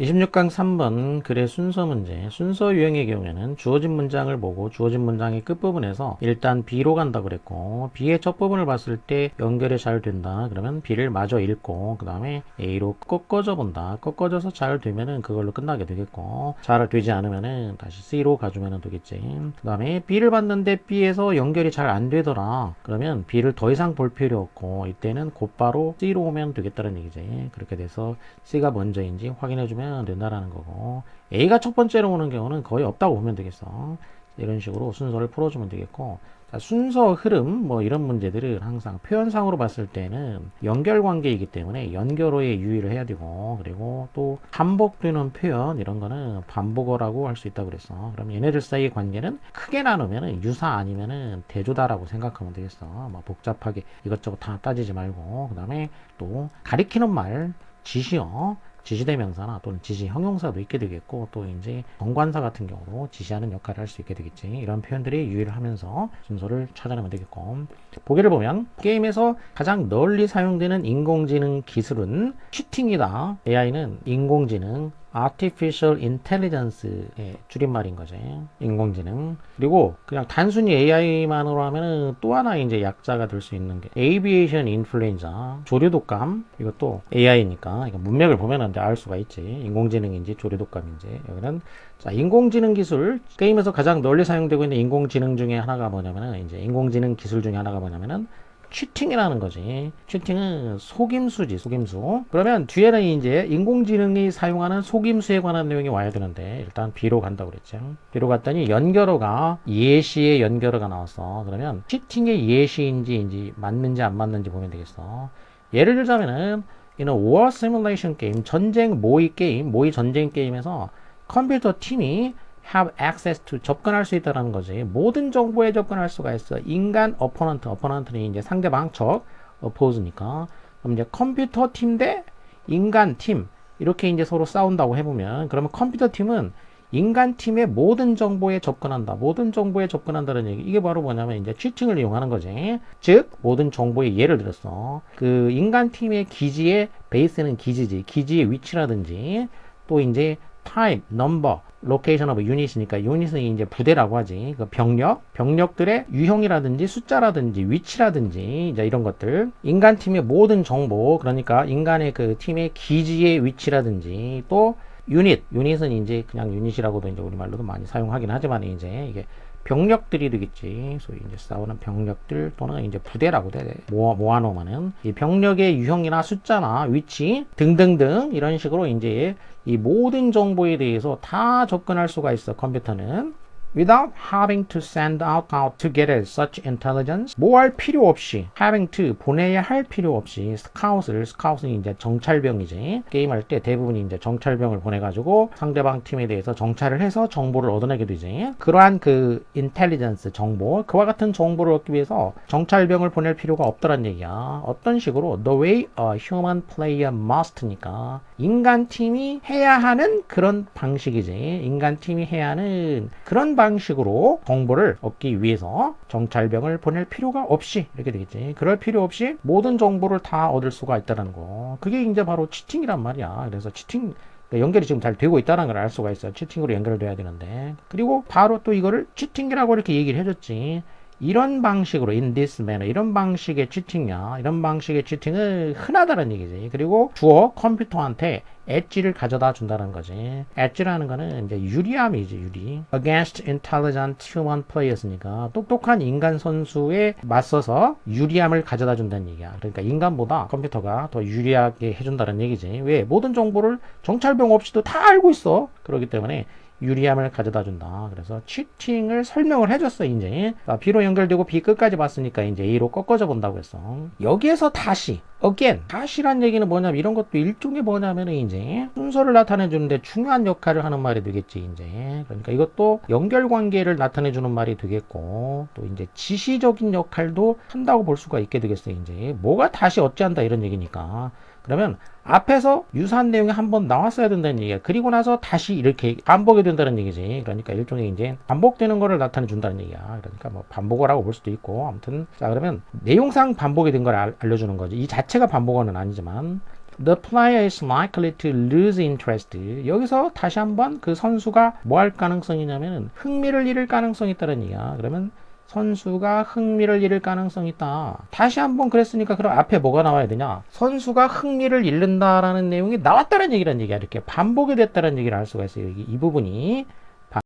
26강 3번 글의 순서 문제 순서 유형의 경우에는 주어진 문장을 보고 주어진 문장의 끝부분에서 일단 B로 간다 그랬고 B의 첫 부분을 봤을 때 연결이 잘 된다. 그러면 B를 마저 읽고 그 다음에 A로 꺾어져 본다. 꺾어져서 잘 되면은 그걸로 끝나게 되겠고 잘 되지 않으면은 다시 C로 가주면 되겠지. 그 다음에 B를 봤는데 B에서 연결이 잘 안 되더라. 그러면 B를 더 이상 볼 필요 없고 이때는 곧바로 C로 오면 되겠다는 얘기지. 그렇게 돼서 C가 먼저인지 확인해 주면 된다라는 거고 A가 첫 번째로 오는 경우는 거의 없다고 보면 되겠어. 이런 식으로 순서를 풀어주면 되겠고 자, 순서 흐름 뭐 이런 문제들은 항상 표현상으로 봤을 때는 연결 관계이기 때문에 연결어에 유의를 해야 되고 그리고 또 반복되는 표현 이런 거는 반복어라고 할 수 있다고 그랬어. 그럼 얘네들 사이의 관계는 크게 나누면은 유사 아니면은 대조다라고 생각하면 되겠어. 뭐 복잡하게 이것저것 다 따지지 말고 그 다음에 또 가리키는 말 지시어 지시대명사나 또는 지시 형용사도 있게 되겠고 또 이제 정관사 같은 경우도 지시하는 역할을 할 수 있게 되겠지. 이런 표현들이 유의를 하면서 순서를 찾아내면 되겠고. 보기를 보면 게임에서 가장 널리 사용되는 인공지능 기술은 치팅이다. AI는 인공지능 Artificial Intelligence의 줄임말인 거지. 인공지능. 그리고 그냥 단순히 AI만으로 하면은 또 하나 이제 약자가 될 수 있는 게 Aviation Influenza, 조류독감. 이것도 AI니까 문맥을 보면은 알 수가 있지. 인공지능인지 조류독감인지. 여기는 자, 인공지능 기술 게임에서 가장 널리 사용되고 있는 인공지능 중에 하나가 뭐냐면은 이제 인공지능 기술 중에 하나가 뭐냐면은 치팅이라는 거지. 치팅은 속임수지, 속임수. 그러면 뒤에는 이제 인공지능이 사용하는 속임수에 관한 내용이 와야 되는데 일단 B로 간다고 그랬죠. B로 갔더니 연결어가 예시의 연결어가 나왔어. 그러면 치팅의 예시인지 맞는지 안 맞는지 보면 되겠어. 예를 들자면은 이는 war simulation 게임, 전쟁 모의 게임, 모의 전쟁 게임에서 컴퓨터 팀이 have access to 접근할 수 있다라는 거지. 모든 정보에 접근할 수가 있어. 인간 opponent, opponent는 이제 상대방 적 oppose니까. 그럼 이제 컴퓨터 팀 대 인간 팀 이렇게 이제 서로 싸운다고 해보면 그러면 컴퓨터 팀은 인간 팀의 모든 정보에 접근한다. 모든 정보에 접근한다는 얘기. 이게 바로 뭐냐면 이제 치팅을 이용하는 거지. 즉 모든 정보의 예를 들었어. 그 인간 팀의 기지의 베이스는 기지지. 기지의 위치라든지 또 이제 타입, 넘버, 로케이션 오브 유닛이니까 유닛은 이제 부대라고 하지. 그 병력, 병력들의 유형이라든지 숫자라든지 위치라든지 이제 이런 것들. 인간 팀의 모든 정보, 그러니까 인간의 그 팀의 기지의 위치라든지 또 유닛, 유닛은 이제 그냥 유닛이라고도 이제 우리말로도 많이 사용하긴 하지만 이제 이게 병력들이 되겠지. 소위 이제 싸우는 병력들 또는 이제 부대라고 돼. 모아, 모아놓으면은 이 병력의 유형이나 숫자나 위치 등등등 이런 식으로 이제 이 모든 정보에 대해서 다 접근할 수가 있어 컴퓨터는. Without having to send out, out to get such intelligence 뭐 할 필요 없이 having to 보내야 할 필요 없이 스카웃을 스카웃은 이제 정찰병이지 게임할 때 대부분이 이제 정찰병을 보내가지고 상대방 팀에 대해서 정찰을 해서 정보를 얻어내게 되지 그러한 그 intelligence 정보 그와 같은 정보를 얻기 위해서 정찰병을 보낼 필요가 없더란 얘기야. 어떤 식으로? The way a human player must니까. 인간 팀이 해야 하는 그런 방식이지. 인간 팀이 해야 하는 그런 방식 으로 정보를 얻기 위해서 정찰병을 보낼 필요가 없이 이렇게 되겠지. 그럴 필요 없이 모든 정보를 다 얻을 수가 있다는 거. 그게 이제 바로 치팅이란 말이야. 그래서 치팅 그러니까 연결이 지금 잘 되고 있다는 걸 알 수가 있어. 치팅으로 연결돼야 되는데. 그리고 바로 또 이거를 치팅이라고 이렇게 얘기를 해줬지. 이런 방식으로 in this manner 이런 방식의 치팅이야 이런 방식의 치팅은 흔하다는 얘기지. 그리고 주어 컴퓨터한테 엣지를 가져다 준다는 거지. 엣지라는 거는 이제 유리함이지 유리. against intelligent human players니까 똑똑한 인간 선수에 맞서서 유리함을 가져다 준다는 얘기야. 그러니까 인간보다 컴퓨터가 더 유리하게 해준다는 얘기지. 왜? 모든 정보를 정찰병 없이도 다 알고 있어. 그렇기 때문에 유리함을 가져다 준다. 그래서 치팅을 설명을 해줬어, 이제. 자, B로 연결되고 B 끝까지 봤으니까 이제 A로 꺾어져 본다고 했어. 여기에서 다시, again. 다시란 얘기는 뭐냐면 이런 것도 일종의 뭐냐면 이제 순서를 나타내 주는데 중요한 역할을 하는 말이 되겠지, 이제. 그러니까 이것도 연결 관계를 나타내 주는 말이 되겠고, 또 이제 지시적인 역할도 한다고 볼 수가 있게 되겠어, 이제. 뭐가 다시 어찌한다 이런 얘기니까. 그러면 앞에서 유사한 내용이 한 번 나왔어야 된다는 얘기야. 그리고 나서 다시 이렇게 반복이 된다는 얘기지. 그러니까 일종의 이제 반복되는 거를 나타내 준다는 얘기야. 그러니까 뭐 반복어라고 볼 수도 있고. 아무튼 자 그러면 내용상 반복이 된 걸 알려주는 거지. 이 자체가 반복어는 아니지만 the player is likely to lose interest. 여기서 다시 한번 그 선수가 뭐 할 가능성이냐면은 흥미를 잃을 가능성이 있다는 얘기야. 그러면 선수가 흥미를 잃을 가능성이 있다. 다시 한번 그랬으니까 그럼 앞에 뭐가 나와야 되냐? 선수가 흥미를 잃는다라는 내용이 나왔다는 얘기란 얘기야. 이렇게 반복이 됐다는 얘기를 할 수가 있어요. 여기 이 부분이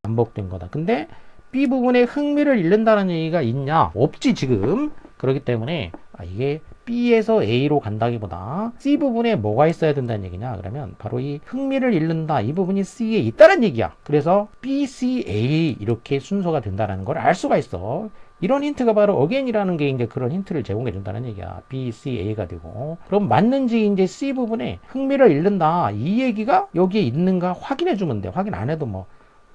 반복된 거다. 근데 B 부분에 흥미를 잃는다는 얘기가 있냐? 없지 지금. 그렇기 때문에 아, 이게 B에서 A로 간다기보다 C 부분에 뭐가 있어야 된다는 얘기냐? 그러면 바로 이 흥미를 잃는다. 이 부분이 C에 있다는 얘기야. 그래서 B, C, A 이렇게 순서가 된다는 걸 알 수가 있어. 이런 힌트가 바로 again이라는 게 이제 그런 힌트를 제공해 준다는 얘기야. B, C, A가 되고. 그럼 맞는지 이제 C 부분에 흥미를 잃는다. 이 얘기가 여기에 있는가 확인해 주면 돼. 확인 안 해도 뭐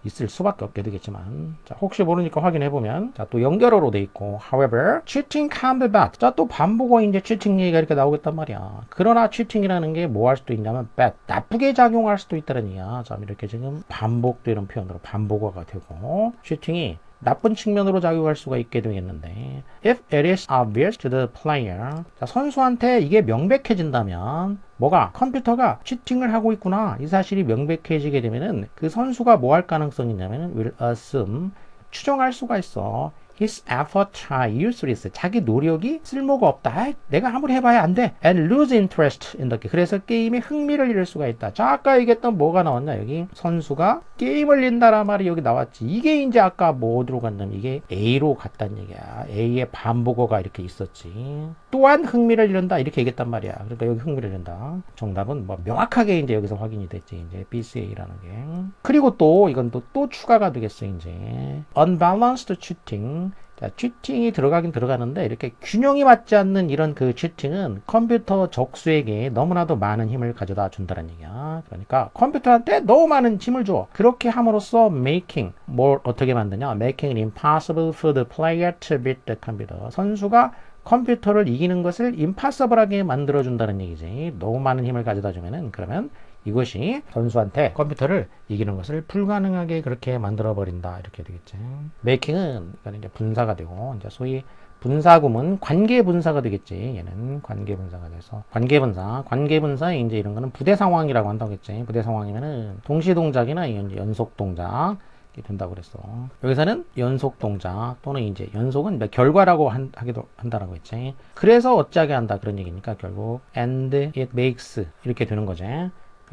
있을 수밖에 없게 되겠지만 자 혹시 모르니까 확인해 보면 자 또 연결어로 돼 있고 however cheating can be bad. 자또 반복어 이제 cheating 얘기가 이렇게 나오겠단 말이야. 그러나 cheating이라는 게 뭐 할 수도 있냐면 bad 나쁘게 작용할 수도 있다는 얘기야. 자 이렇게 지금 반복되는 표현으로 반복어가 되고 cheating이 나쁜 측면으로 작용할 수가 있게 되겠는데 if it is obvious to the player 자, 선수한테 이게 명백해진다면 뭐가 컴퓨터가 치팅을 하고 있구나. 이 사실이 명백해지게 되면은 그 선수가 뭐 할 가능성이 있냐면은 will assume 추정할 수가 있어 his effort are useless. 자기 노력이 쓸모가 없다. 아이, 내가 아무리 해봐야 안 돼. and lose interest in the game. 그래서 게임에 흥미를 잃을 수가 있다. 자, 아까 얘기했던 뭐가 나왔냐, 여기. 선수가 게임을 잃는다란 말이 여기 나왔지. 이게 이제 아까 뭐 어디로 갔냐면 이게 A로 갔다는 얘기야. A의 반복어가 이렇게 있었지. 또한 흥미를 잃는다. 이렇게 얘기했단 말이야. 그러니까 여기 흥미를 잃는다. 정답은 뭐 명확하게 이제 여기서 확인이 됐지. 이제 BCA라는 게. 그리고 또 이건 또, 또 추가가 되겠어, 이제. unbalanced cheating. 자, 치팅이 들어가긴 들어가는데 이렇게 균형이 맞지 않는 이런 그 치팅은 컴퓨터 적수에게 너무나도 많은 힘을 가져다 준다는 얘기야. 그러니까 컴퓨터한테 너무 많은 힘을 줘. 그렇게 함으로써 making 뭘 어떻게 만드냐? making it impossible for the player to beat the computer. 선수가 컴퓨터를 이기는 것을 impossible하게 만들어준다는 얘기지. 너무 많은 힘을 가져다 주면은 그러면 이것이 선수한테 컴퓨터를 이기는 것을 불가능하게 그렇게 만들어 버린다 이렇게 되겠지. 메이킹은 이건 이제 분사가 되고 이제 소위 분사구문 관계 분사가 되겠지. 얘는 관계 분사가 돼서 관계 분사, 관계 분사에 이제 이런 거는 부대 상황이라고 한다고 했지. 부대 상황이면은 동시 동작이나 연속 동작 된다고 그랬어. 여기서는 연속 동작 또는 이제 연속은 뭐 결과라고 한, 하기도 한다라고 했지. 그래서 어찌하게 한다 그런 얘기니까 결국 and it makes 이렇게 되는 거지.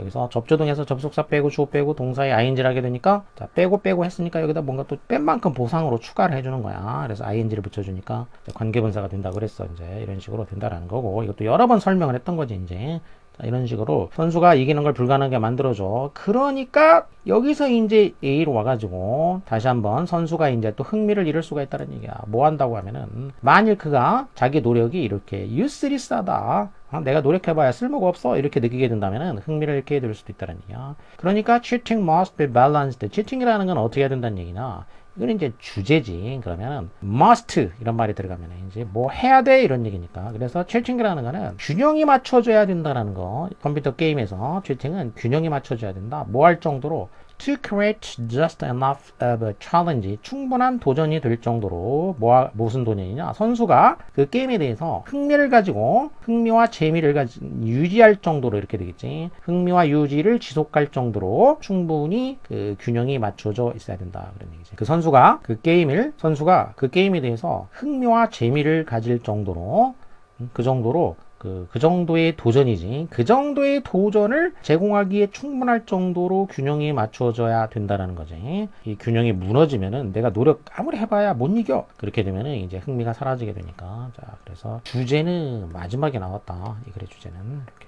여기서 접조동에서 접속사 빼고 주어 빼고 동사에 ing를 하게 되니까 자 빼고 빼고 했으니까 여기다 뭔가 또 뺀 만큼 보상으로 추가를 해주는 거야 그래서 ing를 붙여주니까 관계분사가 된다 그랬어 이제 이런 식으로 된다라는 거고 이것도 여러 번 설명을 했던 거지 이제 자, 이런 식으로 선수가 이기는 걸 불가능하게 만들어줘. 그러니까 여기서 이제 A로 와가지고 다시 한번 선수가 이제 또 흥미를 잃을 수가 있다는 얘기야. 뭐 한다고 하면은 만일 그가 자기 노력이 이렇게 useless하다. 아, 내가 노력해봐야 쓸모가 없어 이렇게 느끼게 된다면 흥미를 잃게 될 수도 있다는 얘기야. 그러니까 cheating must be balanced. cheating이라는 건 어떻게 해야 된다는 얘기냐? 이건 이제 주제지. 그러면 must 이런 말이 들어가면 이제 뭐 해야 돼 이런 얘기니까. 그래서 cheating이라는 거는 균형이 맞춰져야 된다라는 거. 컴퓨터 게임에서 cheating은 균형이 맞춰져야 된다. 뭐 할 정도로 to create just enough of a challenge 충분한 도전이 될 정도로 뭐 무슨 도전이냐? 선수가 그 게임에 대해서 흥미를 가지고 흥미와 재미를 가지 유지할 정도로 이렇게 되겠지. 흥미와 유지를 지속할 정도로 충분히 그 균형이 맞춰져 있어야 된다. 그런 얘기지. 그 선수가 그 게임을 선수가 그 게임에 대해서 흥미와 재미를 가질 정도로 음, 그 정도로 그, 그 정도의 도전이지. 그 정도의 도전을 제공하기에 충분할 정도로 균형이 맞춰져야 된다는 거지. 이 균형이 무너지면은 내가 노력 아무리 해봐야 못 이겨. 그렇게 되면은 이제 흥미가 사라지게 되니까. 자, 그래서 주제는 마지막에 나왔다. 이 글의 주제는. 이렇게.